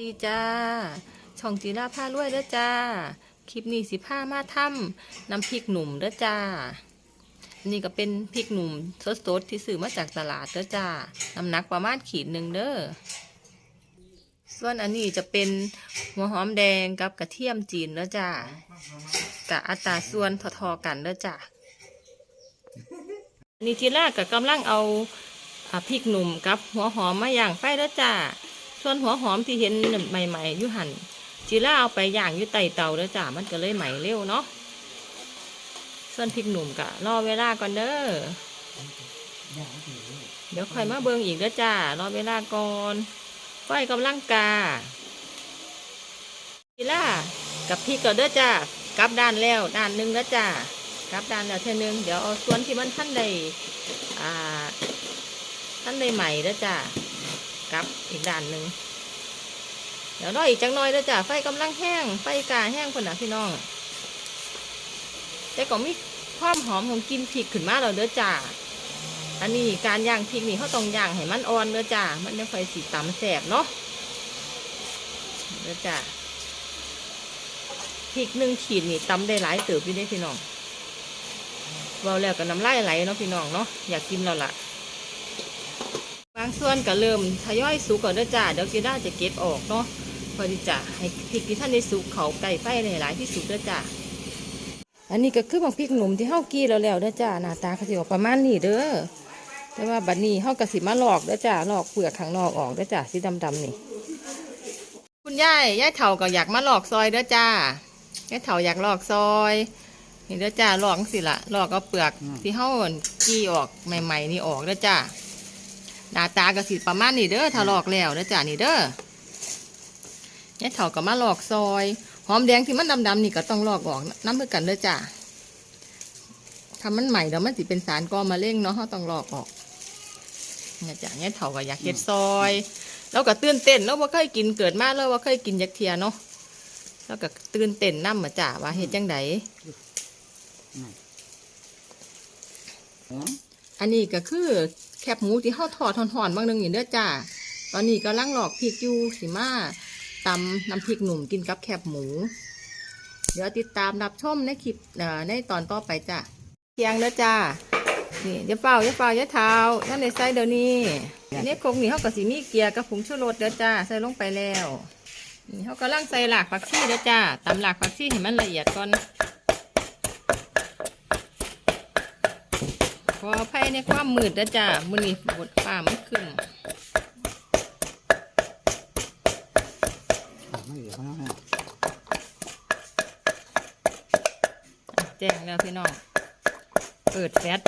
ดีจ้า ช่องจีราผ้ารวยเด้อจ้า คลิปนี้สิผ้ามาทำน้ำพริกหนุ่มเด้อจ้า อันนี้ก็เป็นพริกหนุ่มสดๆที่ซื้อมาจากตลาดเด้อจ้า น้ำหนักประมาณขีดหนึ่งเด้อ ส่วนอันนี้จะเป็นหัวหอมแดงกับกระเทียมจีนเด้อจ้ากะอัตราส่วนทอๆกันเด้อจ้านนี้จีราก็กำลังเอาพริกหนุ่มกับหัวหอมมาอย่างไฟเด้อจ้า ส่วนหัวหอมที่เห็นใหม่ๆยู่หันจีล่าเอาไปย่างยู่ใต้เตาแล้วจ้ามันก็เลยไหม่เร็วเนาะส่วนพริกหนุ่มกะรอเวลาก่อนเด้อเดี๋ยวค่อยมาเบิ่งอีกเด้อจ้ารอเวลาก่อนไฟกำลังกาจีล่ากับพริกก่อนเด้อจ้ากลับด้านแล้วด้านหนึ่งเด้อจ้ากลับด้านแล้วเท่านึงเดี๋ยวเอาส่วนที่มันท่านใดอ่าท่านใดใหม่เด้อจ้า กลับอีกด้านหนึ่งเดี๋ยวรออีกจังน้อยเด้อจ้ะไฟกำลังแห้งไฟกาแห้งคนน่ะพี่น้องแต่ก็มีความหอมของกลินพริกขึ้นมาแล้วเด้อจ้าอันนี้การย่างพริกนี่เขาต้องย่างให้มันอ่อนเด้อจ้ามันไม่ค่อยสีตำแสบเนาะเด้อจ้าพริกหนึ่งขีดนี่ตำได้หลายเติบอยู่ได้พี่น้องเบาแล้วก็น้ำลายไหลเนาะพี่น้องเนาะอยากกินแล้วล่ะ ส่วนก็เริ่มทยอยสุกก่อนเด้อจ้าเดี๋ยวกีด้าจะเก็บออกเนาะเพื่อที่จะให้พริกที่ท่านได้สุกเขาไก่ไฟหลายๆที่สุดเด้อจ้าอันนี้ก็คือบางพริกหนุ่มที่เฮากี้แล้วแล้วเด้อจ้าหน้าตาเขาสิออกประมาณนี้เด้อแต่ว่าบัดนี้เฮาก็สิมาลอกเด้อจ้าลอกเปลือกข้างนอกออกเด้อจ้าสีดำๆนี่ คุณยายยายเฒ่าก็อยากมาลอกซอยเด้อจ้ายายเฒ่าอยากหลอกซอยนี่เด้อจ้าลอกสิละหลอกเอาเปลือกที่เฮากี้ออกใหม่ ๆ นี่ออกเด้อจ้า หน้าตาก็สิประมาณนี้เด้อถ้าลอกแล้วนะจ้ะนี่เด้อยายเฒ่าก็มาลอกซอย หอมแดงที่มันดำๆนี่ก็ต้องลอกออกน้ำเพื่อกันเด้อจ้ะทำมันใหม่เดี๋ยวมันสิเป็นสารก่อมะเร็งเนาะเขาต้องลอกออกเนี่ยจ้ะยายเฒ่าก็อยากเฮ็ดซอยแล้วก็ตื่นเต้นแล้วว่าเคยกินเกิดมาแล้วว่าเคยกินยักเทียเนาะแล้วก็ตื่นเต้นน้ำมาจ้ะว่าเฮ็ดจังไดหอมอันนี้ก็คือ แคบหมูที่เขาทอดห่อนๆบางนึงอย่างเด้อจ้า ตอนนี้ก็ลังหลอกพริกอยู่สิมาตำน้ำพริกหนุ่มกินกับแคบหมู เดี๋ยวติดตามรับชมในคลิปในตอนต่อไปจ้ะเทียงเด้อจ้า นี่อย่าเฝ้าอย่าเฝ้าอย่าเท้าท่นในใส่เดี๋ยวนี้นี่คงนี่เขาก็สิมีเกียร์กับผงชูรสเด้อจ้าใส่ลงไปแล้วนี่เขากำลังใส่หลากผักชีเด้อจ้าตำหลากผักชีให้มันละเอียดก่อน ขออภัยในความมืดนะจ้ามือนี้บดฟ้ามันขึ้นอะไม่เดี๋ยวเขาให้แจ้งแล้วพี่น้อง เปิดแฟต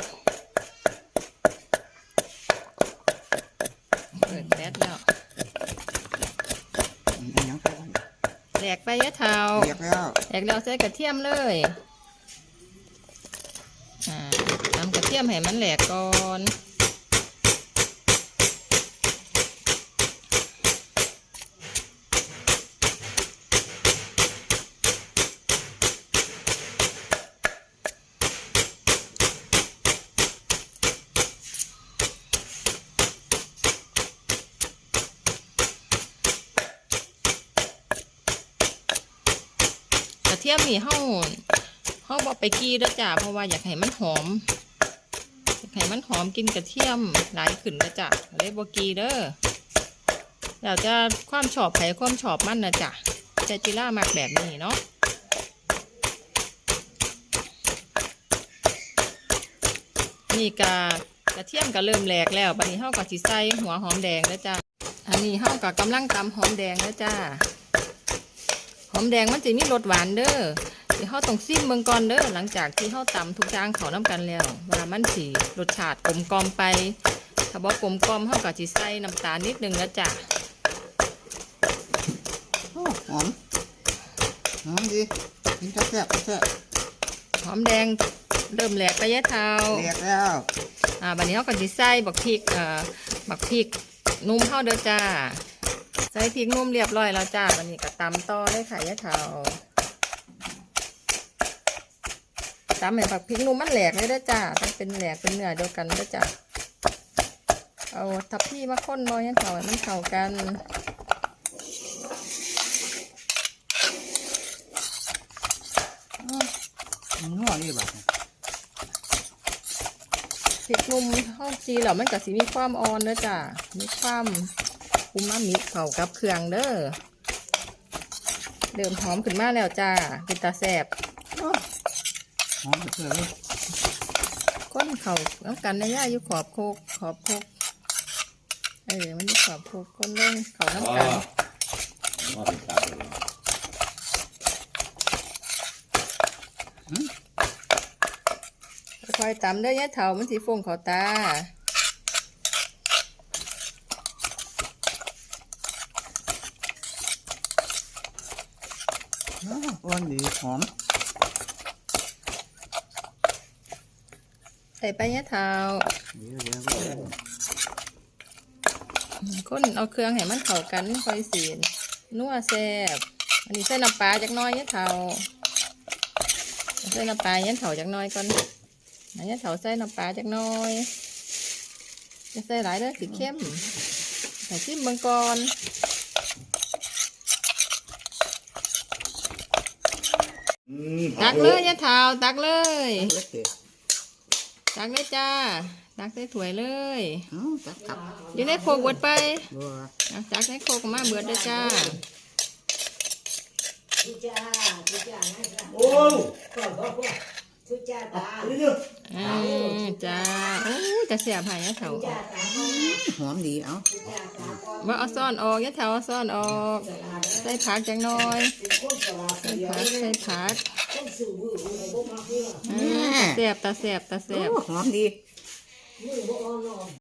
เปิดแฟตแล้วอืมอันยังไปก่อนแหลกไปยะเท้าเรียกแล้วแหลกแล้วใส่กระเทียมเลย เทียมให้มันแหลกก่อนเทียมนี่เฮาเฮาบอกไปกี้แล้วจ้าเพราะว่าอยากให้มันหอม ให้มันหอมกินกระเทียมหลายขึ้นนะจ้ะเลยบกีเด้ออยาจะความชอบไผความชอบมันนะจ้ะเจจิล่ามักแบบนี้เนาะนี่กากระเทียมก็เริ่มแหลกแล้วบัดนี้เฮาก็สิใส่หัวหอมแดงแล้วจ้ะอันนี้เฮาก็กำลังตำหอมแดงแล้วจ้าหอมแดงมันจะมีรสหวานเด้อ ที่เขาต้องซิมเมืองก่อนเด้อหลังจากที่เขาตำทุกอย่างเขาน้ำกันแล้วว่ามันสีรสชาติกลมกลอมไปถ้าบอกกลมกลอมเขาก็จะใส่น้ำตาลนิดนึงนะจ๊ะโอ้หอมหอมดีกินแซ่บแซ่บแซ่บหอมแดงเริ่มแหลกไปยะเท้าเรียกแล้วอ่าบัดนี้เขาก็จะใส่บักพริกเอ่อบักพริกนุ่มเข้าเด้อจ้าใส่พริกนุ่มเรียบร้อยแล้วจ้าบัดนี้ก็ตำต่อเลยค่ะยะเท้า ตมให้ผักพริกนุมมันแหลกเลยด้จ้ามันเป็นแหลกเป็นเนื้อเดียวกันด้จ้าเอาทับพี่มาค้นน้อยให้เขามันเข้ากันนัวนี่แบบพริกนุ่มห้องจีเหล่ามันกับสีมีความอ่อนเด้อจ้ามีความคุมามิเข่ากับเครื่องเด้อเดิมหอมขึ้นมาแล้วจ้าเป็นตาแสบ หอมเกลือเลยก้นเขาแล้วกันในย่าอยู่ขอบโคกขอบโคกเออมันอยู่ขอบโคกก้นเล่นเขาน้ำกันว่าเป็นตับเลยคอยตำเด้อยายเถามันสีฟงเขาตาอ้าวอ่อนดีหอม ใส่ไปยายเถาเดี๋ยเดี๋ยวเดี๋ยวก้นเอาเครื่องให้มันเข้ากันคอยสีนนัวแซ่บอันนี้ใส่น้ำปลาจักน้อยยายเถาใส่น้ำปลายายเถาจักน้อยก่อนยายเถาใส่น้ำปลาจักน้อยจะใส่หลายเด้อสีเข้มใส่จิ้มบังก่อนอืมตักเลยยายเถาตักเลย เล็กเด็กตักเลยจ้า ตักใส่ถ้วยเลยเอ้าจับกลับอยู่ในโคกเบิดไปบัวอะตักในโคกมาเบิดเลยจ้า โอ้ ยอืมจ้าโอ้ยจะเสียบใหายะเถาหอมดีเอ้าว่าเอาซ่อนออกยะเถาเอาซ่อนออกใส่ผักจังน้อยใส่ผักใส่ผักอืมตาเสียบตาเสียบตาเสียบโอ้หอมดี